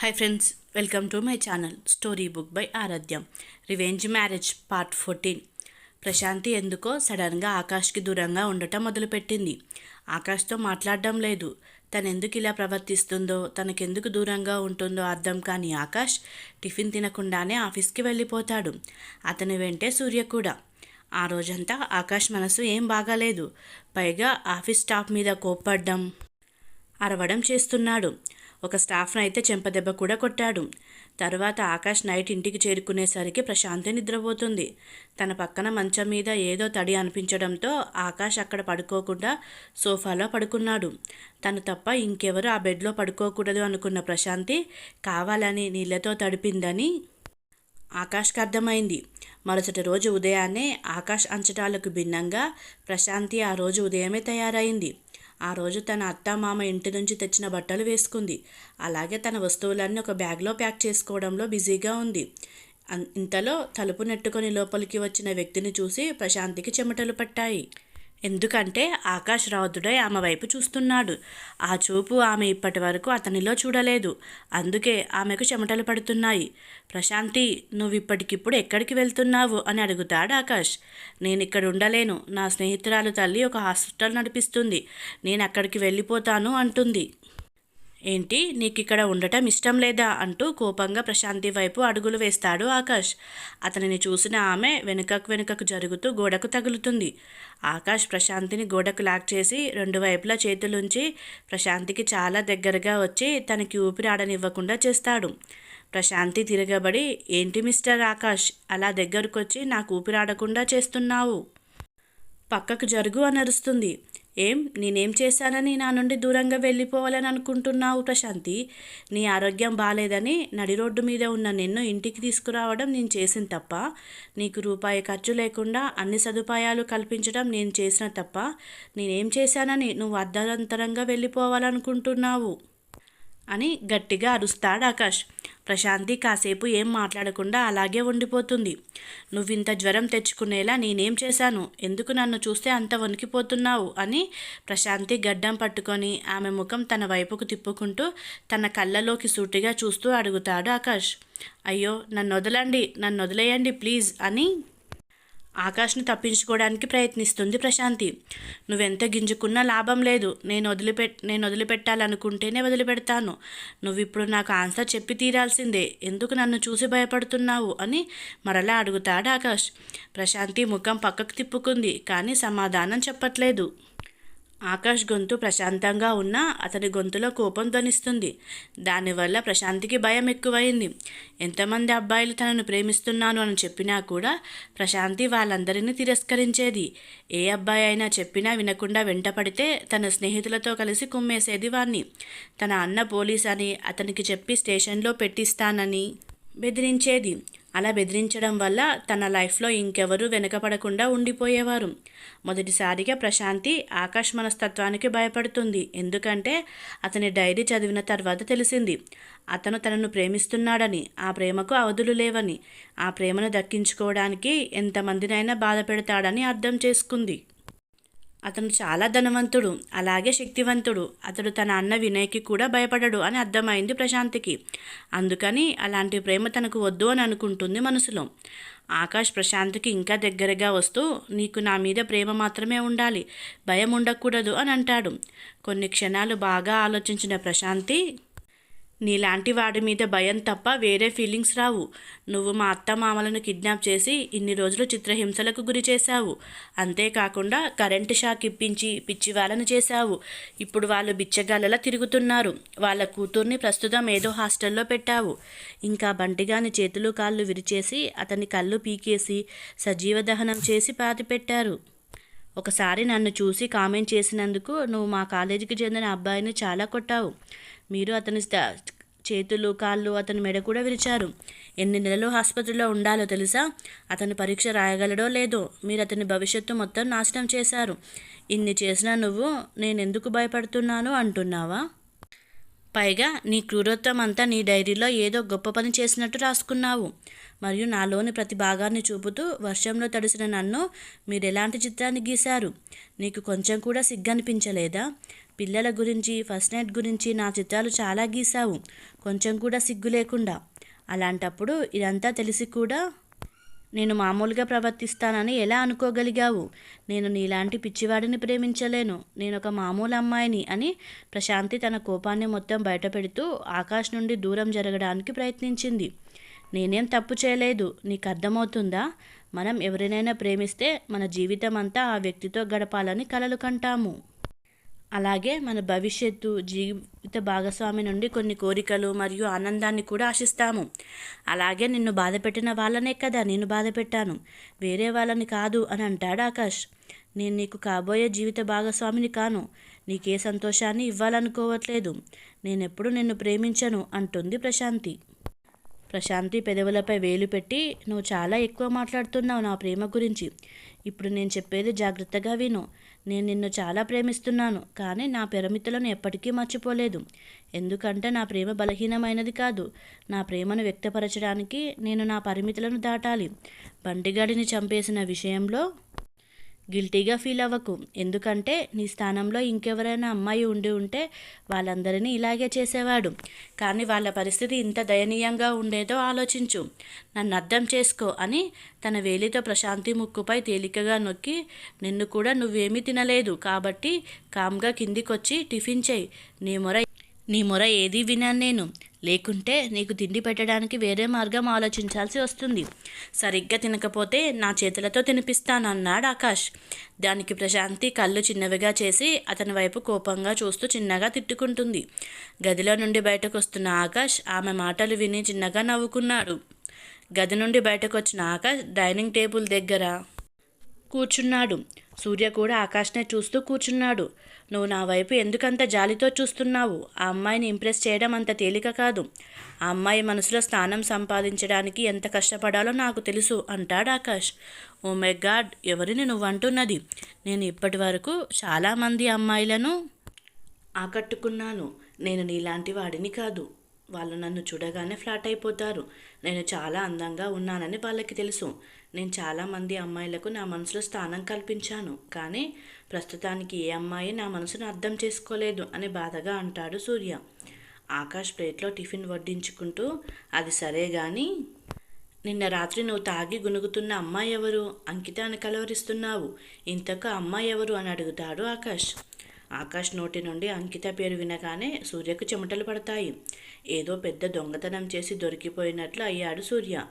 Hi friends welcome to my channel story book by Aradhyam revenge marriage part fourteen Prashanti ఎందుకో సడన్గా ఆకాష్కి దూరంగా ఉండటం మొదలుపెట్టింది. ఆకాష్తో మాట్లాడడం లేదు. తను ఎందుకు ఇలా ప్రవర్తిస్తుందో తనకెందుకు దూరంగా ఉంటుందో అర్థం కాని ఆకాష్ టిఫిన్ తినకుండానే ఆఫీస్కి వెళ్ళిపోతాడు. అతని వెంటే సూర్య కూడా. ఆ రోజంతా ఆకాష్ మనసు ఏం బాగాలేదు. పైగా ఆఫీస్ స్టాఫ్ మీద కోప్పడ్డం అరవడం చేస్తున్నాడు. ఒక స్టాఫ్ను అయితే చెంపదెబ్బ కూడా కొట్టాడు. తర్వాత ఆకాష్ నైట్ ఇంటికి చేరుకునేసరికి ప్రశాంతి నిద్రపోతుంది. తన పక్కన మంచం మీద ఏదో తడి అనిపించడంతో ఆకాష్ అక్కడ పడుకోకుండా సోఫాలో పడుకున్నాడు. తను తప్ప ఇంకెవరు ఆ బెడ్లో పడుకోకూడదు అనుకున్న ప్రశాంతి కావాలని నీళ్ళతో తడిపిందని ఆకాష్కి అర్థమైంది. మరుసటి రోజు ఉదయాన్నే ఆకాష్ అంచటాలకు భిన్నంగా ప్రశాంతి ఆ రోజు ఉదయమే తయారైంది. ఆ రోజు తన అత్త మామ ఇంటి నుంచి తెచ్చిన బట్టలు వేసుకుంది. అలాగే తన వస్తువులన్నీ ఒక బ్యాగ్లో ప్యాక్ చేసుకోవడంలో బిజీగా ఉంది. అన్- ఇంతలో తలుపు నెట్టుకొని లోపలికి వచ్చిన వ్యక్తిని చూసి ప్రశాంతికి చెమటలు పట్టాయి. ఎందుకంటే ఆకాష్ రౌద్రుడై ఆమె వైపు చూస్తున్నాడు. ఆ చూపు ఆమె ఇప్పటి వరకు అతనిలో చూడలేదు. అందుకే ఆమెకు చెమటలు పడుతున్నాయి. ప్రశాంతి నువ్వు ఇప్పటికిప్పుడు ఎక్కడికి వెళ్తున్నావు? అని అడుగుతాడు ఆకాష్. నేను ఇక్కడ ఉండలేను. నా స్నేహితురాలు తల్లి ఒక హాస్పిటల్ నడిపిస్తుంది. నేను అక్కడికి వెళ్ళిపోతాను అంటుంది. ఏంటి? నీకు ఇక్కడ ఉండటం ఇష్టం లేదా? అంటూ కోపంగా ప్రశాంతి వైపు అడుగులు వేస్తాడు ఆకాష్. అతనిని చూసిన ఆమె వెనుకకు వెనుకకు జరుగుతూ గోడకు తగులుతుంది. ఆకాష్ ప్రశాంతిని గోడకు లాక్ చేసి రెండు వైపులా చేతులుంచి ప్రశాంతికి చాలా దగ్గరగా వచ్చి తనకి ఊపిరాడనివ్వకుండా చేస్తాడు. ప్రశాంతి తిరగబడి ఏంటి మిస్టర్ ఆకాష్? అలా దగ్గరకొచ్చి నాకు ఊపిరాడకుండా చేస్తున్నావు. పక్కకు జరుగు అని అరుస్తుంది ఏం? నేనేం చేశానని నా నుండి దూరంగా వెళ్ళిపోవాలని అనుకుంటున్నావు ప్రశాంతి? నీ ఆరోగ్యం బాగాలేదని నడి రోడ్డు మీద ఉన్న నిన్ను ఇంటికి తీసుకురావడం నేను చేసిన తప్ప నీకు రూపాయి ఖర్చు లేకుండా అన్ని సదుపాయాలు కల్పించడం నేను చేసిన తప్ప నేనేం చేశానని నువ్వు అర్ధంతరంగా వెళ్ళిపోవాలనుకుంటున్నావు? అని గట్టిగా అరుస్తాడు ఆకాష్. ప్రశాంతి కాసేపు ఏం మాట్లాడకుండా అలాగే ఉండిపోతుంది. నువ్వింత జ్వరం తెచ్చుకునేలా నేనేం చేశాను? ఎందుకు నన్ను చూస్తే అంత వణికిపోతున్నావు? అని ప్రశాంతి గడ్డం పట్టుకొని ఆమె ముఖం తన వైపుకు తిప్పుకుంటూ తన కళ్ళలోకి సూటిగా చూస్తూ అడుగుతాడు ఆకాష్. అయ్యో నన్ను వదలండి నన్ను వదిలేయండి ప్లీజ్ అని ఆకాష్ను తప్పించుకోవడానికి ప్రయత్నిస్తుంది ప్రశాంతి. నువ్వెంత గింజుకున్నా లాభం లేదు. నేను వదిలిపె నేను వదిలిపెట్టాలనుకుంటేనే వదిలిపెడతాను. నువ్వు ఇప్పుడు నాకు ఆన్సర్ చెప్పి తీరాల్సిందే. ఎందుకు నన్ను చూసి భయపడుతున్నావు? అని మరలా అడుగుతాడు ఆకాష్. ప్రశాంతి ముఖం పక్కకు తిప్పుకుంది కానీ సమాధానం చెప్పట్లేదు. ఆకాష్ గొంతు ప్రశాంతంగా ఉన్నా అతని గొంతులో కోపం ధ్వనిస్తుంది. దానివల్ల ప్రశాంతికి భయం ఎక్కువైంది. ఎంతమంది అబ్బాయిలు తనను ప్రేమిస్తున్నాను అని చెప్పినా కూడా ప్రశాంతి వాళ్ళందరినీ తిరస్కరించేది. ఏ అబ్బాయి అయినా చెప్పినా వినకుండా వెంటపడితే తన స్నేహితులతో కలిసి కుమ్మేసేది వాణ్ణి. తన అన్న పోలీస్ అని అతనికి చెప్పి స్టేషన్లో పెట్టిస్తానని బెదిరించేది. అలా బెదిరించడం వల్ల తన లైఫ్లో ఇంకెవరూ వెనకపడకుండా ఉండిపోయేవారు. మొదటిసారిగా ప్రశాంతి ఆకాష్ మనస్తత్వానికి భయపడుతుంది. ఎందుకంటే అతని డైరీ చదివిన తర్వాత తెలిసింది అతను తనను ప్రేమిస్తున్నాడని ఆ ప్రేమకు అవధులు లేవని ఆ ప్రేమను దక్కించుకోవడానికి ఎంతమందినైనా బాధ పెడతాడని అర్థం చేసుకుంది. అతను చాలా ధనవంతుడు అలాగే శక్తివంతుడు. అతడు తన అన్న వినయ్కి కూడా భయపడడు అని అర్థమైంది ప్రశాంతికి. అందుకని అలాంటి ప్రేమ తనకు వద్దు అని అనుకుంటుంది మనసులో. ఆకాష్ ప్రశాంత్కి ఇంకా దగ్గరగా వస్తూ నీకు నా మీద ప్రేమ మాత్రమే ఉండాలి భయం ఉండకూడదు అని అంటాడు. కొన్ని క్షణాలు బాగా ఆలోచించిన ప్రశాంతి నీలాంటి వాడి మీద భయం తప్ప వేరే ఫీలింగ్స్ రావు. నువ్వు మా అత్త మామలను కిడ్నాప్ చేసి ఇన్ని రోజులు చిత్రహింసలకు గురి చేశావు. అంతేకాకుండా కరెంటు షాక్ ఇప్పించి పిచ్చి వాళ్ళను చేశావు. ఇప్పుడు వాళ్ళు బిచ్చగాళ్ళలా తిరుగుతున్నారు. వాళ్ళ కూతుర్ని ప్రస్తుతం ఏదో హాస్టల్లో పెట్టావు. ఇంకా బంటిగాని చేతులు కాళ్ళు విరిచేసి అతని కళ్ళు పీకేసి సజీవ దహనం చేసి పాతిపెట్టారు ఒకసారి నన్ను చూసి కామెంట్ చేసినందుకు నువ్వు మా కాలేజీకి చెందిన అబ్బాయిని చాలా కొట్టావు. మీరు అతని చేతులు కాళ్ళు అతని మెడ కూడా విరిచారు. ఎన్ని నెలలు ఆసుపత్రిలో ఉండాలో తెలుసా? అతని పరీక్ష రాయగలడో లేదో మీరు అతని భవిష్యత్తు మొత్తం నాశనం చేశారు. ఇన్ని చేసినా నువ్వు నేను ఎందుకు భయపడుతున్నాను అంటున్నావా? పైగా నీ క్రూరత్వం అంతా నీ డైరీలో ఏదో గొప్ప పని చేసినట్టు రాసుకున్నావు. మరియు నాలోని ప్రతి భాగాన్ని చూపుతూ వర్షంలో తడిసిన నన్ను మీరు ఎలాంటి చిత్రాన్ని గీశారు? నీకు కొంచెం కూడా సిగ్గనిపించలేదా? పిల్లల గురించి ఫస్ట్ నైట్ గురించి నా చిత్రాలు చాలా గీసావు కొంచెం కూడా సిగ్గు లేకుండా. అలాంటప్పుడు ఇదంతా తెలిసి కూడా నేను మామూలుగా ప్రవర్తిస్తానని ఎలా అనుకోగలిగావు? నేను నీలాంటి పిచ్చివాడిని ప్రేమించలేను. నేను ఒక మామూలు అమ్మాయిని అని ప్రశాంతి తన కోపాన్ని మొత్తం బయటపెడుతూ ఆకాశ్ నుండి దూరం జరగడానికి ప్రయత్నించింది. నేనేం తప్పు చేయలేదు. నీకు అర్థమవుతుందా? మనం ఎవరినైనా ప్రేమిస్తే మన జీవితం అంతా ఆ వ్యక్తితో గడపాలని కలలు కంటాము. అలాగే మన భవిష్యత్తు జీవిత భాగస్వామి నుండి కొన్ని కోరికలు మరియు ఆనందాన్ని కూడా ఆశిస్తాము. అలాగే నిన్ను బాధపెట్టిన వాళ్ళనే కదా నేను బాధపెట్టాను. వేరే వాళ్ళని కాదు అని అంటాడు ఆకాష్. నేను నీకు కాబోయే జీవిత భాగస్వామిని కాను. నీకే సంతోషాన్ని ఇవ్వాలనుకోవట్లేదు. నేనెప్పుడు నిన్ను ప్రేమించను అంటుంది ప్రశాంతి. ప్రశాంతి పెదవులపై వేలు పెట్టి నువ్వు చాలా ఎక్కువ మాట్లాడుతున్నావు నా ప్రేమ గురించి. ఇప్పుడు నేను చెప్పేది జాగ్రత్తగా విను. నేను నిన్ను చాలా ప్రేమిస్తున్నాను కానీ నా పిరమితులను ఎప్పటికీ మర్చిపోలేదు. ఎందుకంటే నా ప్రేమ బలహీనమైనది కాదు. నా ప్రేమను వ్యక్తపరచడానికి నేను నా పరిమితులను దాటాలి. బంటిగాడిని చంపేసిన విషయంలో గిల్టీగా ఫీల్ అవ్వకు. ఎందుకంటే నీ స్థానంలో ఇంకెవరైనా అమ్మాయి ఉండి ఉంటే వాళ్ళందరినీ ఇలాగే చేసేవాడు. కానీ వాళ్ళ పరిస్థితి ఇంత దయనీయంగా ఉండేదో ఆలోచించు. నన్ను అర్థం చేసుకో అని తన వేలితో ప్రశాంతి ముక్కుపై తేలికగా నొక్కి నిన్ను కూడా నువ్వేమీ తినలేదు. కాబట్టి కామ్గా కిందికొచ్చి టిఫిన్ చేయి. నీ మొర నీ మొర ఏదీ వినాను నేను? లేకుంటే నీకు తిండి పెట్టడానికి వేరే మార్గం ఆలోచించాల్సి వస్తుంది. సరిగ్గా తినకపోతే నా చేతులతో తినిపిస్తాను అన్నాడు ఆకాష్. దానికి ప్రశాంతి కళ్ళు చిన్నవిగా చేసి అతని వైపు కోపంగా చూస్తూ చిన్నగా తిట్టుకుంటుంది. గదిలో నుండి బయటకు వస్తున్న ఆకాష్ ఆమె మాటలు విని చిన్నగా నవ్వుకున్నాడు. గది నుండి బయటకు వచ్చిన ఆకాష్ డైనింగ్ టేబుల్ దగ్గర కూర్చున్నాడు. సూర్య కూడా ఆకాష్నే చూస్తూ కూర్చున్నాడు. నువ్వు నా వైపు ఎందుకంత జాలితో చూస్తున్నావు? ఆ అమ్మాయిని ఇంప్రెస్ చేయడం అంత తేలిక కాదు. ఆ అమ్మాయి మనసులో స్థానం సంపాదించడానికి ఎంత కష్టపడాలో నాకు తెలుసు అంటాడు ఆకాష్. Oh my God! ఎవరిని నువ్వు అంటున్నది నేను ఇప్పటి వరకు చాలామంది అమ్మాయిలను ఆకట్టుకున్నాను. నేను నీలాంటి వాడిని కాదు. వాళ్ళు నన్ను చూడగానే ఫ్లాట్ అయిపోతారు. నేను చాలా అందంగా ఉన్నానని వాళ్ళకి తెలుసు. నేను చాలామంది అమ్మాయిలకు నా మనసులో స్థానం కల్పించాను. కానీ ప్రస్తుతానికి ఏ అమ్మాయి నా మనసును అర్థం చేసుకోలేదు అని బాధగా అంటాడు సూర్య. ఆకాష్ ప్లేట్లో టిఫిన్ వడ్డించుకుంటూ అది సరే కానీ నిన్న రాత్రి నువ్వు తాగి గునుగుతున్న అమ్మాయి ఎవరు? అంకితాన్ని కలవరిస్తున్నావు. ఇంతకు అమ్మాయి ఎవరు? అని అడుగుతాడు ఆకాష్. ఆకాష్ నోటి నుండి అంకిత పేరు వినగానే సూర్యకు చెమటలు పడతాయి. ఏదో పెద్ద దొంగతనం చేసి దొరికిపోయినట్లు అయ్యాడు సూర్య.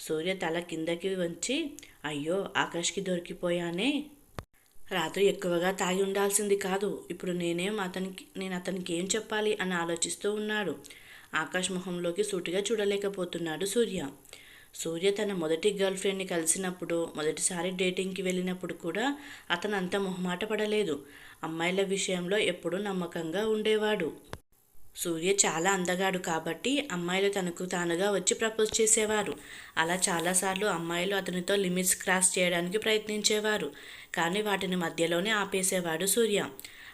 సూర్య తల కిందకి వంచి అయ్యో ఆకాష్కి దొరికిపోయానే. రాత్రి ఎక్కువగా తాగి ఉండాల్సింది కాదు. ఇప్పుడు నేనేం అతనికి నేను అతనికి ఏం చెప్పాలి? అని ఆలోచిస్తూ ఉన్నాడు. ఆకాష్ మొహంలోకి సూటిగా చూడలేకపోతున్నాడు సూర్య. సూర్య తన మొదటి గర్ల్ ఫ్రెండ్ని కలిసినప్పుడు మొదటిసారి డేటింగ్కి వెళ్ళినప్పుడు కూడా అతను అంత మొహమాట పడలేదు. అమ్మాయిల విషయంలో ఎప్పుడూ నమ్మకంగా ఉండేవాడు. సూర్య చాలా అందగాడు కాబట్టి అమ్మాయిలు తనకు తానుగా వచ్చి ప్రపోజ్ చేసేవారు. అలా చాలాసార్లు అమ్మాయిలు అతనితో లిమిట్స్ క్రాస్ చేయడానికి ప్రయత్నించేవారు. కానీ వాటిని మధ్యలోనే ఆపేసేవాడు సూర్య.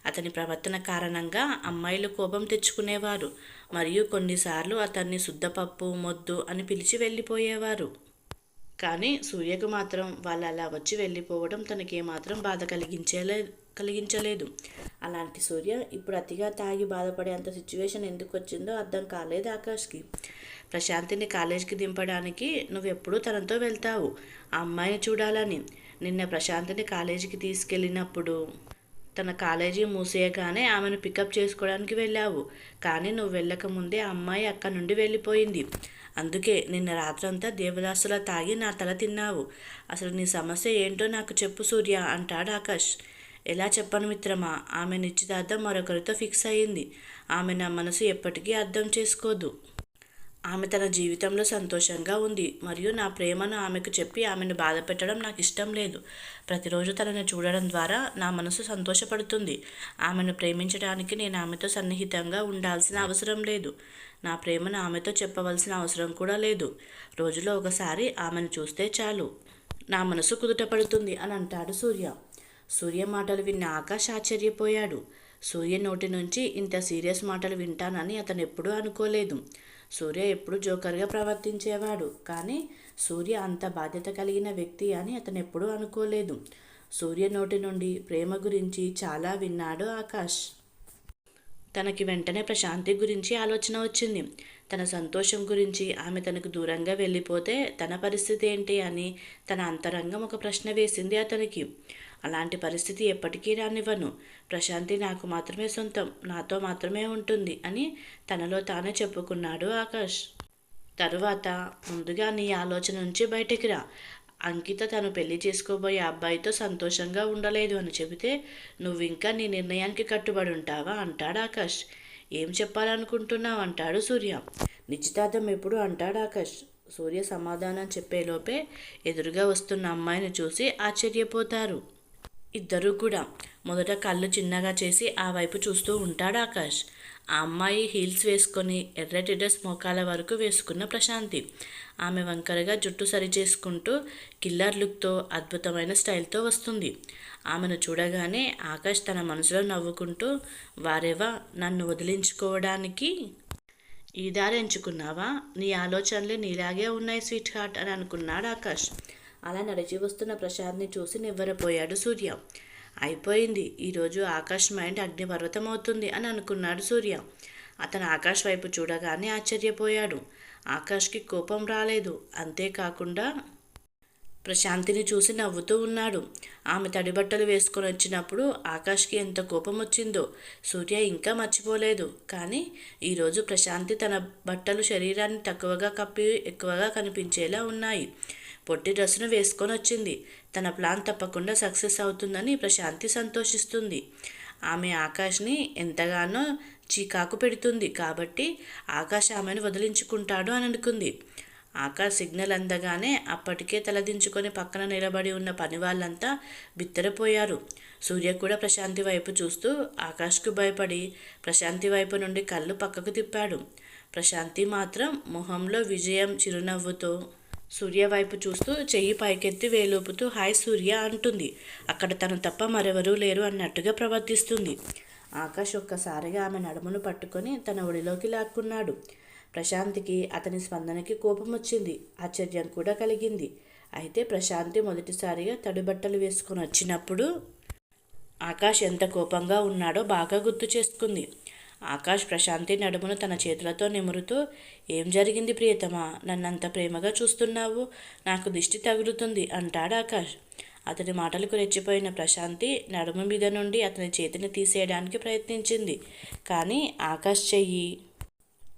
అతని ప్రవర్తన కారణంగా అమ్మాయిలు కోపం తెచ్చుకునేవారు. మరియు కొన్నిసార్లు అతన్ని శుద్ధపప్పు మొద్దు అని పిలిచి వెళ్ళిపోయేవారు. కానీ సూర్యకు మాత్రం వాళ్ళు అలా వచ్చి వెళ్ళిపోవడం తనకి ఏమాత్రం బాధ కలిగించేలే కలిగించలేదు. అలాంటి సూర్య ఇప్పుడు అతిగా తాగి బాధపడే అంత సిచ్యువేషన్ ఎందుకు వచ్చిందో అర్థం కాలేదు ఆకాష్కి. ప్రశాంతిని కాలేజీకి దింపడానికి నువ్వు ఎప్పుడూ తనతో వెళ్తావు. ఆ అమ్మాయిని చూడాలని. నిన్న ప్రశాంతిని కాలేజీకి తీసుకెళ్ళినప్పుడు తన కాలేజీ మూసేయగానే ఆమెను పికప్ చేసుకోవడానికి వెళ్ళావు. కానీ నువ్వు వెళ్ళకముందే ఆ అమ్మాయి అక్కడి నుండి వెళ్ళిపోయింది. అందుకే నిన్న రాత్రంతా దేవదాసులా తాగి నా తల తిన్నావు. అసలు నీ సమస్య ఏంటో నాకు చెప్పు సూర్య అంటాడు ఆకాష్. ఎలా చెప్పను మిత్రమా? ఆమె నిశ్చితార్థం మరొకరితో ఫిక్స్ అయ్యింది ఆమె నా మనసు ఎప్పటికీ అర్థం చేసుకోదు. ఆమె తన జీవితంలో సంతోషంగా ఉంది మరియు నా ప్రేమను ఆమెకు చెప్పి ఆమెను బాధ పెట్టడం నాకు ఇష్టం లేదు. ప్రతిరోజు తనను చూడడం ద్వారా నా మనసు సంతోషపడుతుంది. ఆమెను ప్రేమించడానికి నేను ఆమెతో సన్నిహితంగా ఉండాల్సిన అవసరం లేదు. నా ప్రేమను ఆమెతో చెప్పవలసిన అవసరం కూడా లేదు. రోజులో ఒకసారి ఆమెను చూస్తే చాలు. నా మనసు కుదుటపడుతుంది అని అంటాడు సూర్య. సూర్య మాటలు విన్న ఆకాష్ ఆశ్చర్యపోయాడు. సూర్య నోటి నుంచి ఇంత సీరియస్ మాటలు వింటానని అతను ఎప్పుడూ అనుకోలేదు. సూర్య ఎప్పుడు జోకర్గా ప్రవర్తించేవాడు. కానీ సూర్య అంత బాధ్యత కలిగిన వ్యక్తి అని అతను ఎప్పుడూ అనుకోలేదు. సూర్య నోటి నుండి ప్రేమ గురించి చాలా విన్నాడు ఆకాష్. తనకి వెంటనే ప్రశాంతి గురించి ఆలోచన వచ్చింది. తన సంతోషం గురించి ఆమె తనకు దూరంగా వెళ్ళిపోతే తన పరిస్థితి ఏంటి అని తన అంతరంగం ఒక ప్రశ్న వేసింది అతనికి. అలాంటి పరిస్థితి ఎప్పటికీ రానివ్వను. ప్రశాంతి నాకు మాత్రమే సొంతం నాతో మాత్రమే ఉంటుంది అని తనలో తానే చెప్పుకున్నాడు ఆకాష్. తరువాత ముందుగా నీ ఆలోచన నుంచి బయటికి రా. అంకిత తను పెళ్ళి చేసుకోబోయే అబ్బాయితో సంతోషంగా ఉండలేదు అని చెబితే నువ్వు ఇంకా నీ నిర్ణయానికి కట్టుబడి ఉంటావా అంటాడు ఆకాష్. ఏం చెప్పాలనుకుంటున్నావు అంటాడు సూర్య. నిశ్చితార్థం ఎప్పుడు అంటాడు ఆకాష్. సూర్య సమాధానం చెప్పేలోపే ఎదురుగా వస్తున్న అమ్మాయిని చూసి ఆశ్చర్యపోతారు. ఇద్దరు కూడా మొదట కళ్ళు చిన్నగా చేసి ఆ వైపు చూస్తూ ఉంటాడు ఆకాష్. ఆ అమ్మాయి హీల్స్ వేసుకొని ఎర్రటి డ్రెస్ మోకాల వరకు వేసుకున్న ప్రశాంతి. ఆమె వంకరగా జుట్టు సరి చేసుకుంటూ కిల్లర్ లుక్తో అద్భుతమైన స్టైల్తో వస్తుంది. ఆమెను చూడగానే ఆకాష్ తన మనసులో నవ్వుకుంటూ వారేవా నన్ను వదిలించుకోవడానికి ఈ దారి ఎంచుకున్నావా? నీ ఆలోచనలు నీలాగే ఉన్నాయి స్వీట్ హార్ట్ అని అనుకున్నాడు ఆకాష్. అలా నడిచి వస్తున్న ప్రశాంత్ని చూసి నివ్వరపోయాడు సూర్య. అయిపోయింది. ఈరోజు ఆకాష్ మైండ్ అగ్నిపర్వతం అవుతుంది అని అనుకున్నాడు సూర్య. అతను ఆకాష్ వైపు చూడగానే ఆశ్చర్యపోయాడు. ఆకాష్కి కోపం రాలేదు. అంతేకాకుండా ప్రశాంతిని చూసి నవ్వుతూ ఉన్నాడు. ఆమె తడిబట్టలు వేసుకొని వచ్చినప్పుడు ఆకాష్కి ఎంత కోపం వచ్చిందో సూర్య ఇంకా మర్చిపోలేదు. కానీ ఈరోజు ప్రశాంతి తన బట్టలు శరీరాన్ని తక్కువగా కప్పి ఎక్కువగా కనిపించేలా ఉన్నాయి. పొట్టి డ్రెస్సును వేసుకొని వచ్చింది. తన ప్లాన్ తప్పకుండా సక్సెస్ అవుతుందని ప్రశాంతి సంతోషిస్తుంది. ఆమె ఆకాష్ని ఎంతగానో చీకాకు పెడుతుంది. కాబట్టి ఆకాశ్ ఆమెను వదిలించుకుంటాడు అని అనుకుంది. ఆకాష్ సిగ్నల్ అందగానే అప్పటికే తలదించుకొని పక్కన నిలబడి ఉన్న పని వాళ్ళంతా బిత్తరపోయారు. సూర్య కూడా ప్రశాంతి వైపు చూస్తూ ఆకాష్కు భయపడి ప్రశాంతి వైపు నుండి కళ్ళు పక్కకు తిప్పాడు. ప్రశాంతి మాత్రం మొహంలో విజయం చిరునవ్వుతో సూర్య వైపు చూస్తూ చెయ్యి పైకెత్తి వేలోపుతూ హాయ్ సూర్య అంటుంది. అక్కడ తను తప్ప మరెవరూ లేరు అన్నట్టుగా ప్రవర్తిస్తుంది. ఆకాష్ ఒక్కసారిగా ఆమె నడుమును పట్టుకొని తన ఒడిలోకి లాక్కున్నాడు. ప్రశాంతికి అతని స్పందనకి కోపం వచ్చింది ఆశ్చర్యం కూడా కలిగింది. అయితే ప్రశాంతి మొదటిసారిగా తడిబట్టలు వేసుకొని వచ్చినప్పుడు ఆకాష్ ఎంత కోపంగా ఉన్నాడో బాగా గుర్తు చేసుకుంది. ఆకాష్ ప్రశాంతి నడుమును తన చేతులతో నిమురుతూ ఏం జరిగింది ప్రియతమా? నన్నంత ప్రేమగా చూస్తున్నావు? నాకు దిష్టి తగులుతుంది అంటాడు ఆకాష్. అతని మాటలకు రెచ్చిపోయిన ప్రశాంతి నడుము మీద నుండి అతని చేతిని తీసేయడానికి ప్రయత్నించింది. కానీ ఆకాష్ చెయ్యి.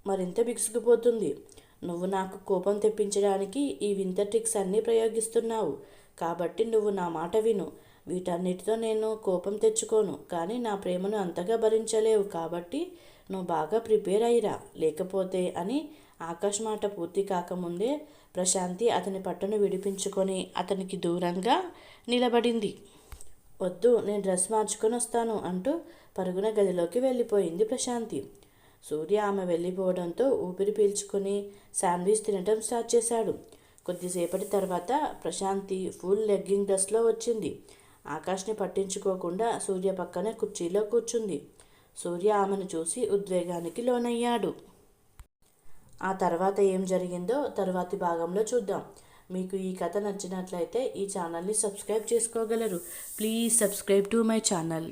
మరింత బిగుసుకుపోతుంది. నువ్వు నాకు కోపం తెప్పించడానికి ఈ వింత ట్రిక్స్ అన్నీ ప్రయోగిస్తున్నావు. కాబట్టి నువ్వు నా మాట విను. వీటన్నిటితో నేను కోపం తెచ్చుకోను కానీ నా ప్రేమను అంతగా భరించలేవు కాబట్టి నువ్వు బాగా ప్రిపేర్ అయ్యిరా. లేకపోతే అని ఆకాష్ మాట పూర్తి కాకముందే ప్రశాంతి అతని పట్టును విడిపించుకొని అతనికి దూరంగా నిలబడింది. వద్దు నేను డ్రెస్ మార్చుకొని వస్తాను అంటూ పరుగున గదిలోకి వెళ్ళిపోయింది ప్రశాంతి. సూర్య ఆమె వెళ్ళిపోవడంతో ఊపిరి పీల్చుకొని శాండ్విచ్ తినటం స్టార్ట్ చేశాడు. కొద్దిసేపటి తర్వాత ప్రశాంతి ఫుల్ లెగ్గింగ్ డ్రెస్లో వచ్చింది. ఆకాష్ని పట్టించుకోకుండా సూర్య పక్కనే కుర్చీలో కూర్చుంది. సూర్య ఆమెను చూసి ఉద్వేగానికి లోనయ్యాడు. ఆ తర్వాత ఏం జరిగిందో తర్వాతి భాగంలో చూద్దాం. మీకు ఈ కథ నచ్చినట్లయితే ఈ ఛానల్ని సబ్స్క్రైబ్ చేసుకోగలరు. Please subscribe to my channel.